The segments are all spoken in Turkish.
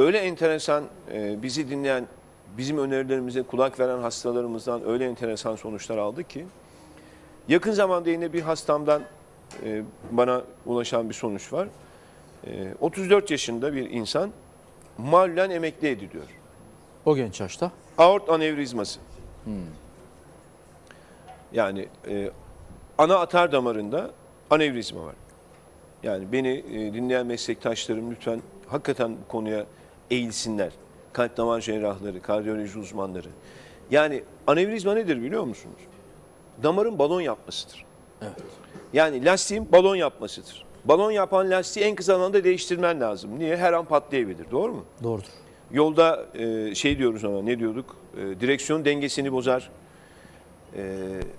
öyle enteresan e, bizi dinleyen, bizim önerilerimize kulak veren hastalarımızdan öyle enteresan sonuçlar aldık ki yakın zamanda yine bir hastamdan e, bana ulaşan bir sonuç var. E, 34 yaşında bir insan malulen emekli ediliyor. O genç yaşta. Aort anevrizması. Yani e, ana atar damarında anevrizma var. Yani beni e, dinleyen meslektaşlarım lütfen hakikaten bu konuya eğilsinler. Kalp damar cerrahları, kardiyoloji uzmanları. Yani anevrizma nedir biliyor musunuz? Damarın balon yapmasıdır. Evet. Yani lastiğin balon yapmasıdır. Balon yapan lastiği en kısa zamanda değiştirmen lazım. Niye? Her an patlayabilir. Doğru mu? Doğrudur. Yolda e, şey diyoruz ona ne diyorduk? E, direksiyon dengesini bozar. E,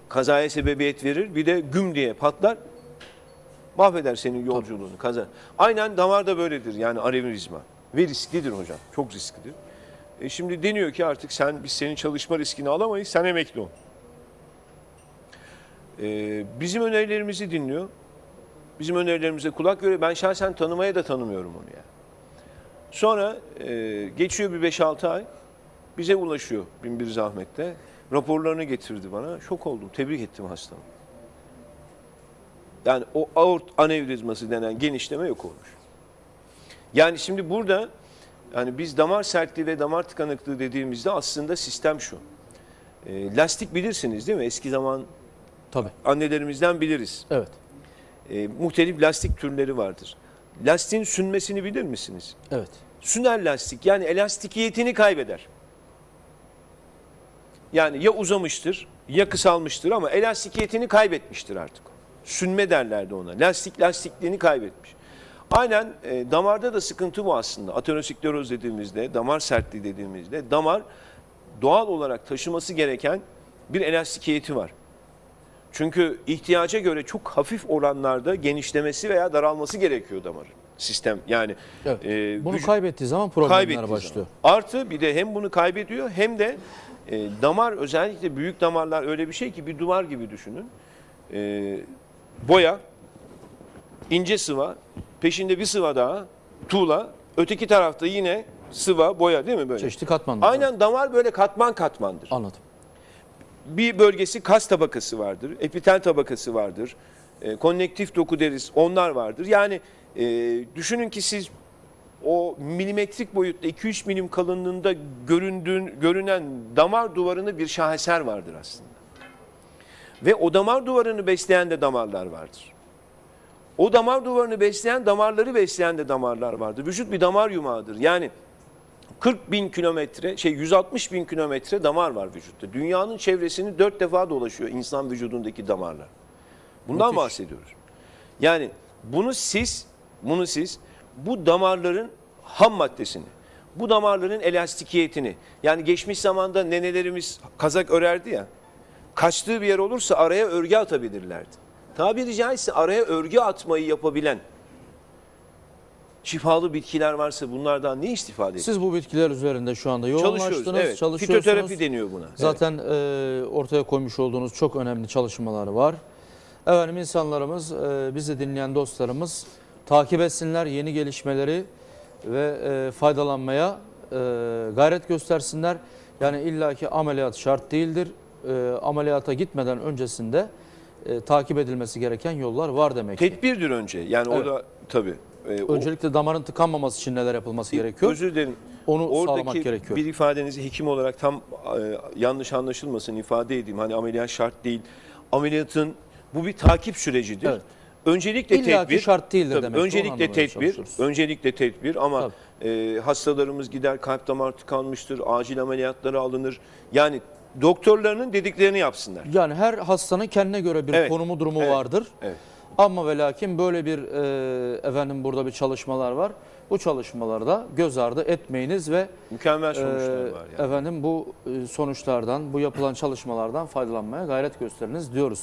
kazaya sebebiyet verir. Bir de güm diye patlar. Mahveder senin yolculuğunu. Kaza. Aynen damar da böyledir yani anevrizma. Ve risklidir hocam. Çok risklidir. E, şimdi deniyor ki artık sen biz senin çalışma riskini alamayız. Sen emekli ol. E, bizim önerilerimizi dinliyor. Bizim önerilerimize kulak veriyor. Ben şahsen tanımaya da tanımıyorum onu yani. Sonra e, geçiyor bir 5-6 ay bize ulaşıyor bin bir zahmette. Raporlarını getirdi bana. Şok oldum. Tebrik ettim hastamı. Yani o aort anevrizması denen genişleme yok olmuş. Yani şimdi burada yani biz damar sertliği ve damar tıkanıklığı dediğimizde aslında sistem şu. E, lastik bilirsiniz değil mi? Eski zaman Tabii. annelerimizden biliriz. Evet. E, muhtelif lastik türleri vardır. Lastiğin sünmesini bilir misiniz? Evet. Süner lastik yani elastikiyetini kaybeder. Yani ya uzamıştır ya kısalmıştır ama elastikiyetini kaybetmiştir artık. Sünme derlerdi ona. Lastik lastikliğini kaybetmiş. Aynen e, damarda da sıkıntı bu aslında. Ateroskleroz dediğimizde, damar sertliği dediğimizde damar doğal olarak taşıması gereken bir elastikiyeti var. Çünkü ihtiyaca göre çok hafif oranlarda genişlemesi veya daralması gerekiyor damarın. Sistem yani evet. e, Bunu kaybettiği zaman problemler kaybettiği başlıyor. zaman. Artı bir de hem bunu kaybediyor hem de e, damar özellikle büyük damarlar öyle bir şey ki bir duvar gibi düşünün. E, boya, ince sıva, peşinde bir sıva daha, tuğla, öteki tarafta yine sıva, boya değil mi böyle? Çeşitli katmanlar. Aynen damar böyle katman katmandır. Anladım. Bir bölgesi kas tabakası vardır, epitel tabakası vardır, e, konnektif doku deriz, onlar vardır. Yani e, düşünün ki siz o milimetrik boyutta 2-3 milim kalınlığında göründüğün, görünen damar duvarında bir şaheser vardır aslında. Ve o damar duvarını besleyen de damarlar vardır. O damar duvarını besleyen, damarları besleyen de damarlar vardır. Vücut bir damar yumağıdır. Yani 40 bin kilometre, şey 160 bin kilometre damar var vücutta. Dünyanın çevresini dört defa dolaşıyor insan vücudundaki damarlar. Bundan Müthiş. bahsediyoruz. Yani bunu siz, bunu siz bu damarların ham maddesini, bu damarların elastikiyetini, yani geçmiş zamanda nenelerimiz kazak örerdi ya, kaçtığı bir yer olursa araya örgü atabilirlerdi. Tabiri caizse araya örgü atmayı yapabilen şifalı bitkiler varsa bunlardan ne istifade ediyor? Siz bu bitkiler üzerinde şu anda yoğunlaştınız, Evet. çalışıyorsunuz. Fitoterapi deniyor buna. Evet. Zaten e, ortaya koymuş olduğunuz çok önemli çalışmalar var. Efendim insanlarımız, e, bizi dinleyen dostlarımız takip etsinler yeni gelişmeleri ve e, faydalanmaya e, gayret göstersinler. Yani illaki ameliyat şart değildir. E, ameliyata gitmeden öncesinde e, takip edilmesi gereken yollar var demek ki. Tedbirdir önce. Yani Evet. o da tabii. e, o- Öncelikle damarın tıkanmaması için neler yapılması gerekiyor? Özür dilerim. Onu sağlamak Oradaki gerekiyor. bir ifadenizi hekim olarak tam e, yanlış anlaşılmasın ifade edeyim. Hani ameliyat şart değil. Ameliyatın bu bir takip sürecidir. Evet. Öncelikle İlla ki tedbir. şart değildir Tabii, demek Öncelikle tedbir. Öncelikle tedbir ama e, hastalarımız gider kalp damar tıkanmıştır. Acil ameliyatları alınır. Yani doktorlarının dediklerini yapsınlar. Yani her hastanın kendine göre bir Evet, konumu durumu evet, vardır. evet. Ama ve lakin böyle bir e, efendim burada bir çalışmalar var. Bu çalışmalarda göz ardı etmeyiniz ve Mükemmel e, sonuçlar var yani. efendim bu e, sonuçlardan, bu yapılan çalışmalardan faydalanmaya gayret gösteriniz diyoruz.